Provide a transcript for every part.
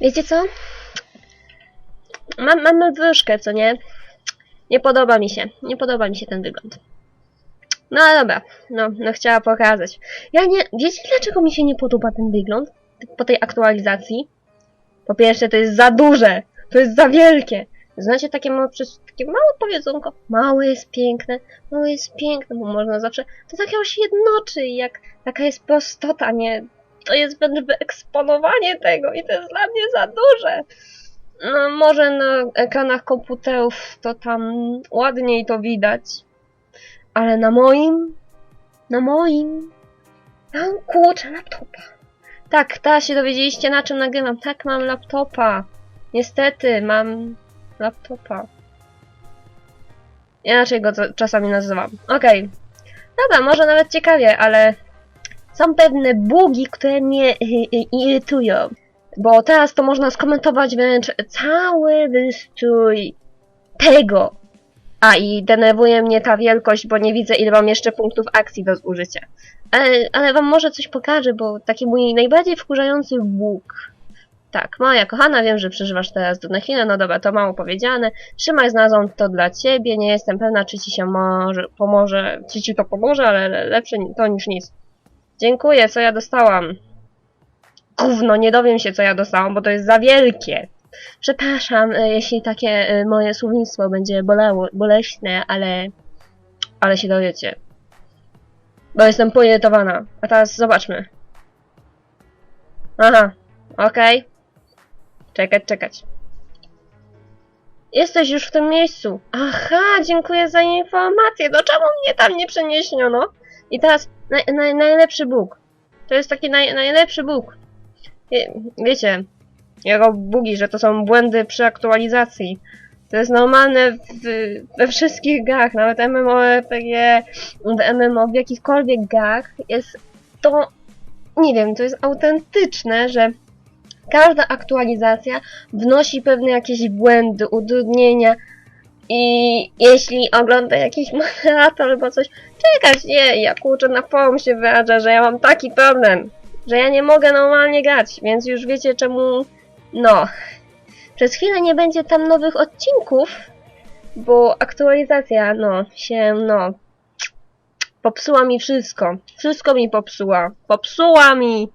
Wiecie co? Mam, mam nadwyżkę, co nie? Nie podoba mi się. Nie podoba mi się ten wygląd. No ale dobra, no, no chciała pokazać. Ja nie. Wiecie dlaczego mi się nie podoba ten wygląd? Po tej aktualizacji? Po pierwsze, to jest za duże. To jest za wielkie. Znacie takie małe, takie małe powiedzonko? Małe jest piękne, małe jest piękne, bo można zawsze. To tak jakoś jednoczy, jak taka jest prostota, nie. To jest wręcz wyeksponowanie tego i to jest dla mnie za duże. No, może na ekranach komputerów to tam ładniej to widać, ale na moim, na moim, mam kurczę laptopa. Tak, teraz się dowiedzieliście na czym nagrywam. Tak, mam laptopa. Niestety, mam laptopa. Inaczej go czasami nazywam. Okej. Dobra, może nawet ciekawie, ale są pewne bugi, które mnie y, y, irytują. Bo teraz to można skomentować wręcz cały wystrój tego. A i denerwuje mnie ta wielkość, bo nie widzę ile mam jeszcze punktów akcji do zużycia. Ale, ale wam może coś pokażę, bo taki mój najbardziej wkurzający bóg. Tak, moja kochana, wiem, że przeżywasz teraz trudne chwile, no dobra, to mało powiedziane. Trzymaj, znalazłam to dla ciebie, nie jestem pewna, czy ci się może, pomoże, czy ci to pomoże, ale le- lepsze to niż nic. Dziękuję, co ja dostałam. Gówno, nie dowiem się, co ja dostałam, bo to jest za wielkie. Przepraszam, e, jeśli takie e, moje słownictwo będzie bolało, boleśne, ale... Ale się dowiecie. Bo jestem poirytowana. A teraz zobaczmy. Aha, okej. Czekać, czekać. Jesteś już w tym miejscu. Aha, dziękuję za informację. No czemu mnie tam nie przeniesiono? I teraz naj, naj, najlepszy Bóg. To jest taki naj, najlepszy Bóg. Wie, wiecie, jego bugi, że to są błędy przy aktualizacji. To jest normalne w, we wszystkich grach, nawet MMORPG, w MMO, w jakichkolwiek grach jest to, nie wiem, to jest autentyczne, że każda aktualizacja wnosi pewne jakieś błędy, utrudnienia i jeśli ogląda jakiś moderator albo coś, czekać, nie, ja kurczę na forum się wyraża, że ja mam taki problem, że ja nie mogę normalnie grać, więc już wiecie czemu, no, przez chwilę nie będzie tam nowych odcinków, bo aktualizacja, no, się, no, popsuła mi wszystko. Wszystko mi popsuła. Popsuła mi!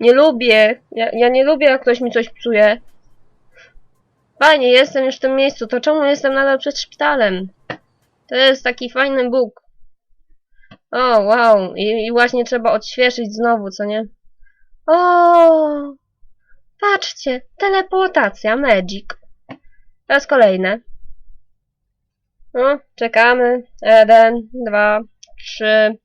Nie lubię. Ja, ja nie lubię, jak ktoś mi coś psuje. Fajnie, jestem już w tym miejscu, to czemu jestem nadal przed szpitalem? To jest taki fajny Bóg. O, wow. I, I właśnie trzeba odświeżyć znowu, co nie? O, patrzcie, teleportacja, magic. Teraz kolejne. No, czekamy. Jeden, dwa, trzy.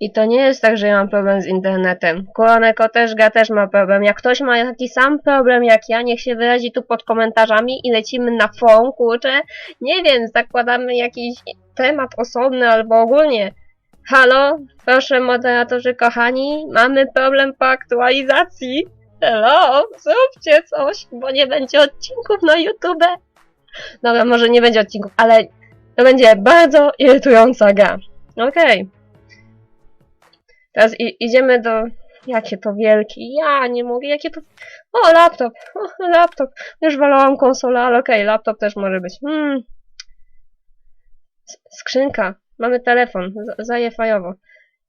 I to nie jest tak, że ja mam problem z internetem. Kuroneko też ga też ma problem. Jak ktoś ma taki sam problem jak ja, niech się wyrazi tu pod komentarzami i lecimy na forum, kurczę. Nie wiem, zakładamy jakiś temat osobny albo ogólnie. Halo, proszę moderatorzy kochani, mamy problem po aktualizacji. Hello, zróbcie coś, bo nie będzie odcinków na YouTube. Dobra, może nie będzie odcinków, ale to będzie bardzo irytująca gra. Okej. Teraz idziemy do... Jakie to wielkie. Ja nie mogę, jakie to... O, laptop. O, laptop. Już walałam konsolę, ale okej, laptop też może być. Hmm. Skrzynka. Mamy telefon. Zaje fajowo.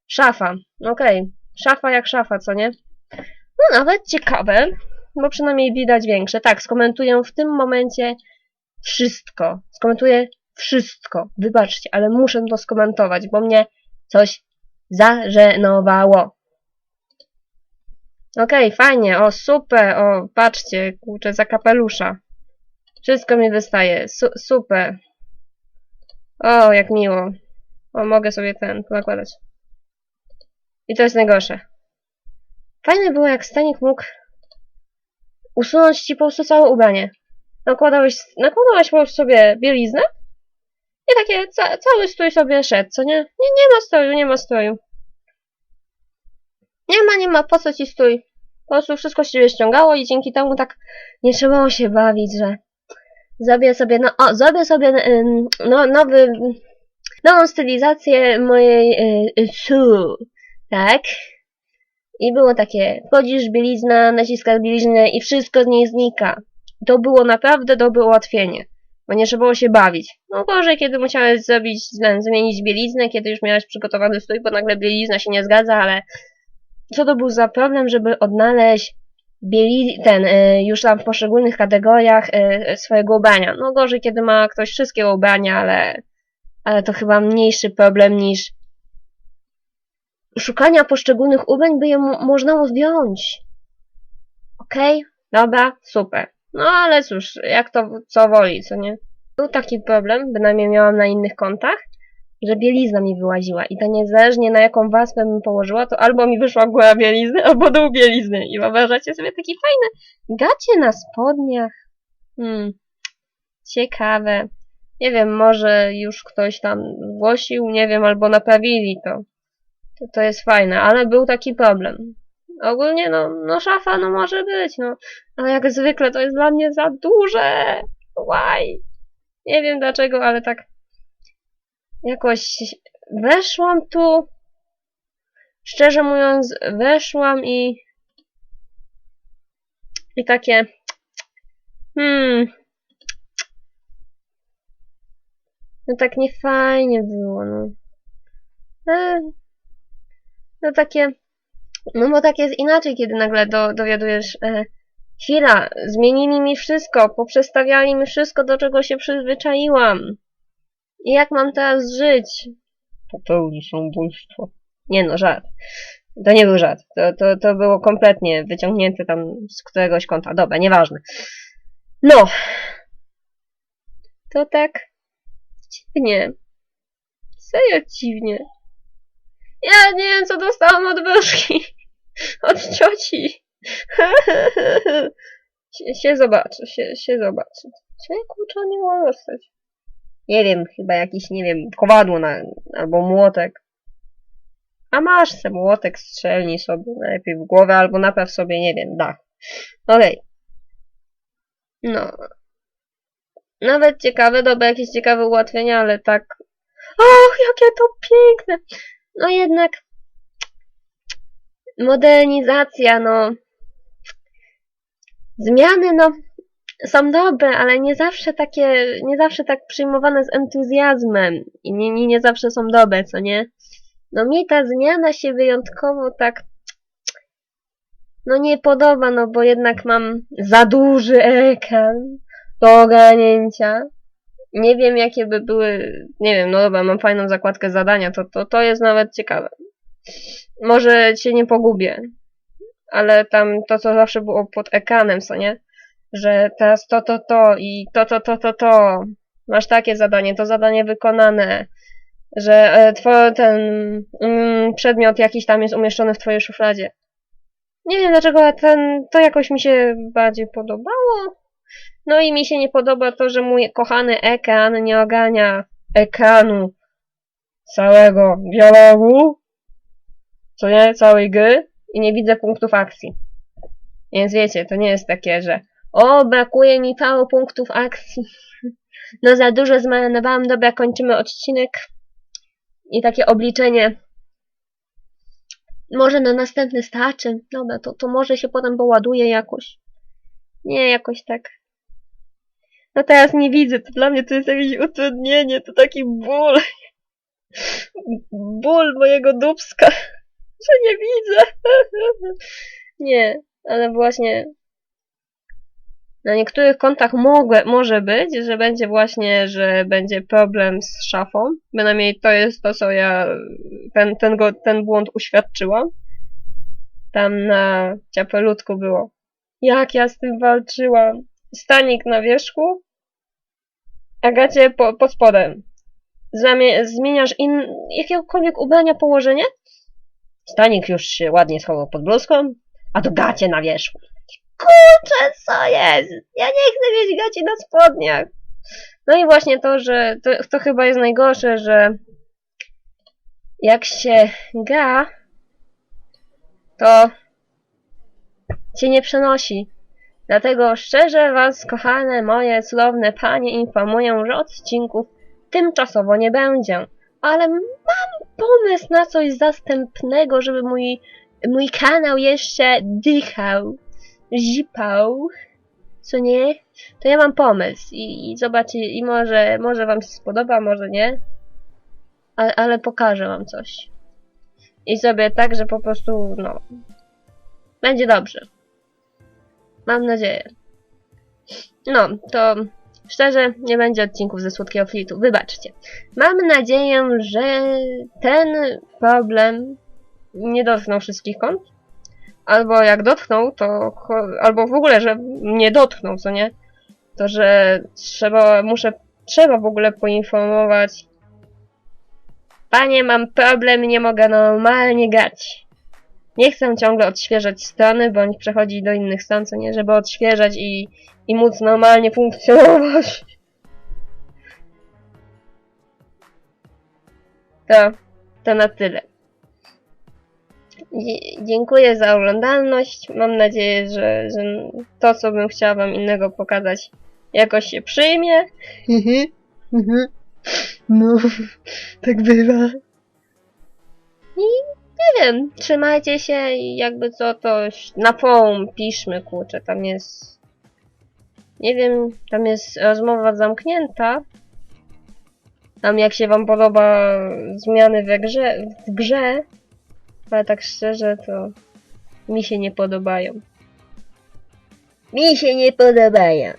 Szafa. Okej. Szafa jak szafa, co nie? No nawet ciekawe, bo przynajmniej widać większe. Tak, skomentuję w tym momencie wszystko. Skomentuję wszystko. Wybaczcie, ale muszę to skomentować, bo mnie coś zażenowało. Okej, fajnie, o super, o patrzcie, kurczę, za kapelusza. Wszystko mi wystaje, Su super. O, jak miło. O, mogę sobie ten nakładać. I to jest najgorsze. Fajne było, jak Stanik mógł usunąć ci po prostu całe ubranie. Nakładałeś, nakładałeś po prostu sobie bieliznę i takie ca cały strój sobie szedł, co nie? Nie, nie ma stroju, nie ma stroju. Nie ma, nie ma, po co ci stój? Po prostu wszystko się ciebie ściągało i dzięki temu tak nie trzeba się bawić, że zrobię sobie, no o, zrobię sobie ym, no, nowy, nową stylizację mojej y, y, su, tak? I było takie, wchodzisz bielizna, naciskasz bieliznę i wszystko z niej znika. To było naprawdę dobre ułatwienie, bo nie trzeba było się bawić. No gorzej, kiedy musiałeś zrobić, zmienić bieliznę, kiedy już miałeś przygotowany strój, bo nagle bielizna się nie zgadza, ale co to był za problem, żeby odnaleźć bieli, ten, y, już tam w poszczególnych kategoriach y, swojego ubrania. No gorzej, kiedy ma ktoś wszystkie ubrania, ale, ale to chyba mniejszy problem niż szukania poszczególnych ubrań, by je mo- można było zdjąć. Okej, dobra, super. No ale cóż, jak to co woli, co nie? Był taki problem, bynajmniej miałam na innych kontach, że bielizna mi wyłaziła i to niezależnie na jaką warstwę bym położyła, to albo mi wyszła góra bielizny, albo dół bielizny. I wyobrażacie sobie takie fajne gacie na spodniach. Hmm, ciekawe. Nie wiem, może już ktoś tam zgłosił, nie wiem, albo naprawili to. To, to jest fajne, ale był taki problem. Ogólnie, no, no szafa, no może być, no. Ale jak zwykle to jest dla mnie za duże. Why? Nie wiem dlaczego, ale tak jakoś weszłam tu. Szczerze mówiąc, weszłam i i takie hmm no tak nie fajnie było, no. E, no takie no bo tak jest inaczej, kiedy nagle do, dowiadujesz e, chwila, zmienili mi wszystko, poprzestawiali mi wszystko, do czego się przyzwyczaiłam. I jak mam teraz żyć? Popełni samobójstwo. Nie no, żart. To nie był żart. To, to, to było kompletnie wyciągnięte tam z któregoś kąta. Dobra, nieważne. No. To tak dziwnie. Serio dziwnie. Ja nie wiem, co dostałam od wróżki. Od cioci. się, się zobaczy, się, się zobaczy. Ja kurczę nie dostać? Nie wiem, chyba jakiś, nie wiem, kowadło na, albo młotek. A masz se młotek, strzelnij sobie najlepiej w głowę, albo napraw sobie, nie wiem, dach. Okej. No. Nawet ciekawe, dobre jakieś ciekawe ułatwienia, ale tak... Och, jakie to piękne! No jednak... Modernizacja, no... Zmiany, no... Są dobre, ale nie zawsze takie, nie zawsze tak przyjmowane z entuzjazmem. I nie, nie, nie zawsze są dobre, co nie? No mi ta zmiana się wyjątkowo tak no nie podoba, no bo jednak mam za duży ekran do ogarnięcia. Nie wiem jakie by były, nie wiem, no dobra, mam fajną zakładkę zadania, to, to, to jest nawet ciekawe. Może cię nie pogubię, ale tam to, co zawsze było pod ekranem, co nie? Że teraz to, to, to i to, to, to, to, to. Masz takie zadanie, to zadanie wykonane że e, ten mm, przedmiot jakiś tam jest umieszczony w twojej szufladzie. Nie wiem dlaczego, ale ten, to jakoś mi się bardziej podobało. No i mi się nie podoba to, że mój kochany ekran nie ogarnia ekranu całego dialogu, co nie, całej gry i nie widzę punktów akcji. Więc wiecie, to nie jest takie, że o, brakuje mi paru punktów akcji. No za dużo zmarnowałam, dobra, kończymy odcinek i takie obliczenie może na następny starczy, dobra, to, to może się potem poładuje jakoś. Nie, jakoś tak. No teraz nie widzę, to dla mnie to jest jakieś utrudnienie, to taki ból. Ból mojego dubska, że nie widzę. Nie, ale właśnie na niektórych kontach mogę, może być, że będzie właśnie, że będzie problem z szafą. Bynajmniej to jest to, co ja ten, ten, go, ten błąd uświadczyłam. Tam na ciapelutku było. Jak ja z tym walczyłam. Stanik na wierzchu, a gacie po, pod spodem. Zamie zmieniasz in, jakiegokolwiek ubrania położenie? Stanik już się ładnie schował pod bluzką, a to gacie na wierzchu kurczę, co jest? Ja nie chcę mieć gaci na spodniach. No i właśnie to, że to, to chyba jest najgorsze, że jak się ga, to cię nie przenosi. Dlatego szczerze was, kochane moje cudowne panie, informuję, że odcinków tymczasowo nie będzie. Ale mam pomysł na coś zastępnego, żeby mój mój kanał jeszcze dychał, zipał, co nie, to ja mam pomysł i, i zobaczcie, i może, może wam się spodoba, może nie, ale, ale pokażę wam coś. I sobie tak, że po prostu, no, będzie dobrze. Mam nadzieję. No, to szczerze nie będzie odcinków ze Słodkiego Flitu, wybaczcie. Mam nadzieję, że ten problem nie dotknął wszystkich kont. Albo jak dotknął, to albo w ogóle, że nie dotknął, co nie? To, że trzeba, muszę, trzeba w ogóle poinformować. Panie, mam problem, nie mogę normalnie grać. Nie chcę ciągle odświeżać strony, bądź przechodzić do innych stron, co nie, żeby odświeżać i, i móc normalnie funkcjonować. To, to na tyle. Dzie- Dziękuję za oglądalność. Mam nadzieję, że, że to, co bym chciała wam innego pokazać, jakoś się przyjmie. No, tak bywa. Nie wiem, trzymajcie się i jakby co, to na forum piszmy, kurczę, tam jest... Nie wiem, tam jest rozmowa zamknięta. Tam jak się wam podoba zmiany we grze, w grze, ale tak szczerze to mi się nie podobają. Mi się nie podobają.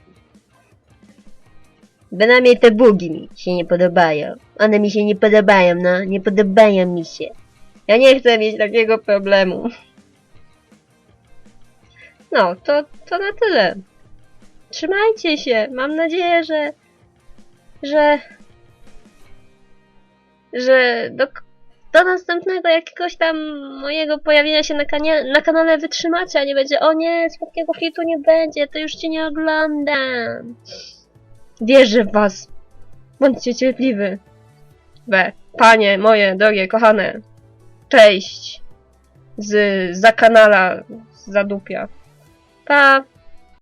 Bynajmniej te bugi mi się nie podobają. One mi się nie podobają, no. Nie podobają mi się. Ja nie chcę mieć takiego problemu. No, to, to na tyle. Trzymajcie się. Mam nadzieję, że. że. że do, do następnego jakiegoś tam mojego pojawienia się na, kanie, na kanale wytrzymacie, a nie będzie o nie, słodkiego hitu nie będzie, to już cię nie oglądam. Wierzę w was. Bądźcie cierpliwy. We, panie moje drogie, kochane. Cześć. Z za kanala z zadupia. Pa.